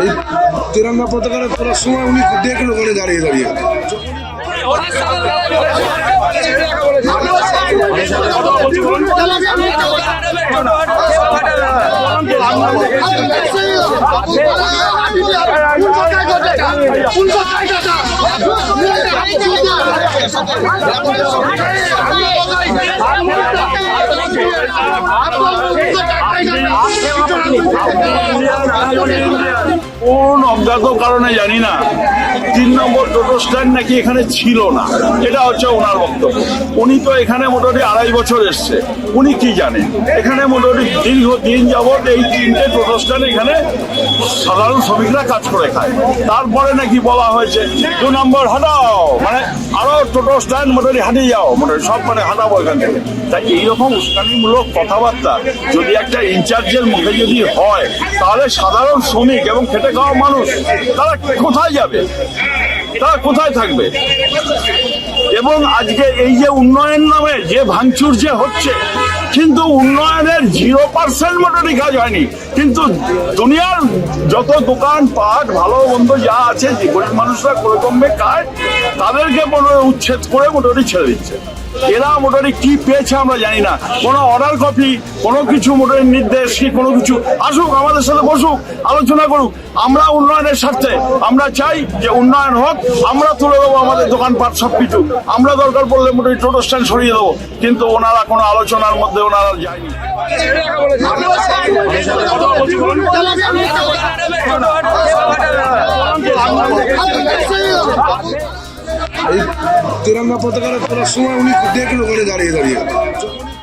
এই তিরঙ্গা পতাকাটা তোলার সময় উনি দেখল ওখানে দাঁড়িয়ে দাঁড়িয়ে উল্টো জায়গাটা আপনারা কোন অজ্ঞাত কারণে জানি না। তিন নম্বর টোটো স্ট্যান্ড নাকি এখানে ছিল না। এটা হচ্ছে ওনার বক্তব্য। উনি তো এখানে মোটামুটি আড়াই বছর এসছে। উনি কি জানেন? এখানে মোটামুটি দীর্ঘ দিন যাবৎ এই তিনটে টোটো স্ট্যান্ড এখানে সাধারণ শ্রমিকরা কাজ করে খায়। তারপরে নাকি বলা হয়েছে, দু নম্বর হাঁটাও। মানে টোটো স্ট্যান্ড, মোটামুটি হাঁটিয়ে যাও, মোটামুটি সব মানে হাঁটাবো এখান থেকে। তাই এইরকম উস্কানিমূলক কথাবার্তা যদি একটা ইনচার্জের মুখে যদি হয়, তাহলে সাধারণ শ্রমিক এবং খেটে খাওয়া মানুষ, তারা কোথায় যাবে? তারা কোথায় থাকবে? এবং আজকে এই যে উন্নয়ন নামে যে ভাঙচুর যে হচ্ছে, কিন্তু উন্নয়নের জিরো পার্সেন্ট মোটামুটি কাজ হয়নি। কিন্তু দুনিয়ার যত দোকান, পাট, ভালো, মন্দ যা আছে, যে গরিব মানুষরা কমবে খায়, তাদেরকে মোটামুটি উচ্ছেদ করে মোটামুটি ছেড়ে দিচ্ছে। এরা মোটামুটি কি পেয়েছে আমরা জানি না। কোনো অর্ডার কপি কোনো কিছু মোটামুটি নির্দেশ কি, কোনো কিছু। আসুক, আমাদের সাথে বসুক, আলোচনা করুক। আমরা উন্নয়নের স্বার্থে, আমরা চাই যে উন্নয়ন হোক, আমরা তুলে দেবো আমাদের দোকানপাট সব কিছু। আমরা দরকার পড়লে মোটামুটি টোটো স্ট্যান্ড সরিয়ে দেবো। কিন্তু ওনারা কোনো আলোচনার মধ্যে ওনারা যায়নি। तिरंगा पताका पूरा सुबह उन्हीं देख लो बड़े गाड़ी दाड़िए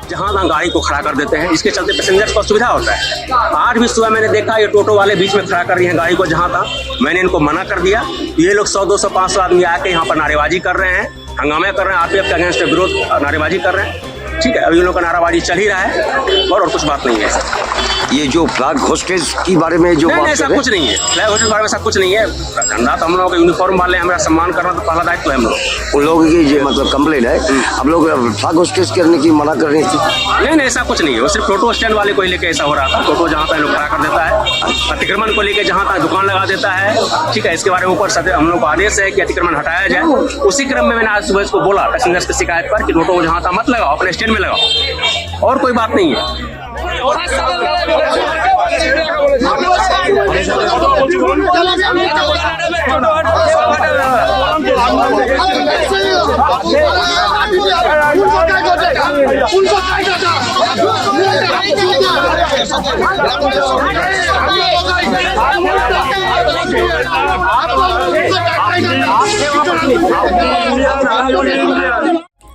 जहाँ तहाँ गाड़ी को खड़ा कर देते हैं, इसके चलते पैसेंजर्स को सुविधा होता है। आज भी सुबह मैंने देखा ये टोटो वाले बीच में खड़ा कर रही हैं गाड़ी को जहाँ था मैंने इनको मना कर दिया। ये लोग सौ, दो सौ, पाँच सौ आदमी आके यहाँ पर नारेबाजी कर रहे हैं, हंगामे कर रहे हैं, आरपीएफ के अगेंस्ट विरोध, नारेबाजी कर रहे हैं। ठीक है अभी उन लोग का नाराबाजी चल ही रहा है और, और कुछ बात नहीं है। ये जो फ्लैग होस्टेज के बारे में जो नहीं नहीं ऐसा कुछ नहीं है। फ्लैग होस्टेज के बारे में ऐसा कुछ नहीं है। धंधा तो हम लोग का यूनिफॉर्म वाले हमारा सम्मान करना तो पहला दायित्व है हम लोग। उन लोगों की जो मतलब कंप्लेन है। आप लोग फ्लैग होस्टेज करने की मना कर रहे थे। नहीं नहीं ऐसा कुछ नहीं है। वो सिर्फ़ टोटो स्टैंड वाले को ही लेके ऐसा हो रहा था। टोटो जहाँ तक लोग खड़ा कर देता है। अतिक्रमण को लेकर जहाँ तक दुकान लगा देता है। ठीक है इसके बारे में ऊपर हम लोग को आदेश है कि अतिक्रमण हटाया जाए। उसी क्रम में मैंने आज सुबह इसको बोला पैसेंजर्स की शिकायत पर कि टोटो जहाँ तक मत लगाओ अपने स्टैंड में लगाओ। और कोई बात नहीं है।